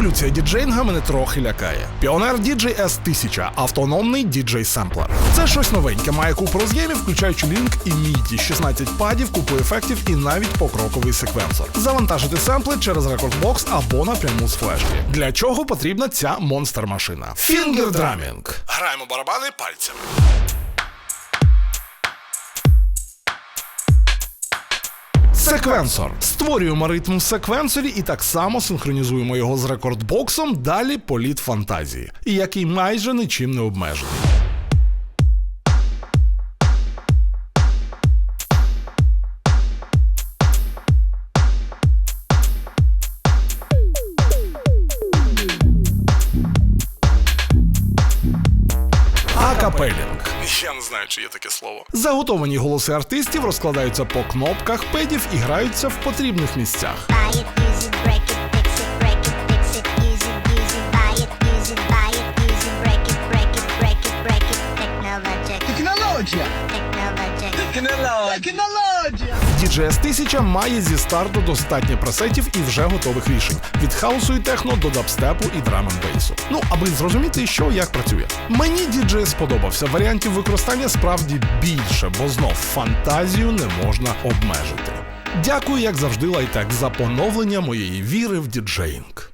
Еволюція діджейнга мене трохи лякає. Піонер DJ S1000 – автономний діджей-семплер. Це щось новеньке, має купу роз'ємів, включаючи лінк і міді, 16 падів, купу ефектів і навіть покроковий секвенсор. Завантажити семпли через рекордбокс або напряму з флешки. Для чого потрібна ця монстр-машина? Фінгердрамінг. Граємо барабани пальцями. Секвенсор. Створюємо ритм в секвенсорі і так само синхронізуємо його з рекордбоксом. Далі політ фантазії, який майже нічим не обмежений. Акапелінг. Я не знаю, чи є таке слово. Заготовані голоси артистів розкладаються по кнопках педів і граються в потрібних місцях. Buy DJS 1000 має зі старту достатньо пресетів і вже готових рішень від хаусу і техно до дабстепу і драм бейсу. Ну аби зрозуміти, що як працює. Мені DJS сподобався. Варіантів використання справді більше, бо знов фантазію не можна обмежити. Дякую, як завжди, лайтек, за поновлення моєї віри в діджеїнг.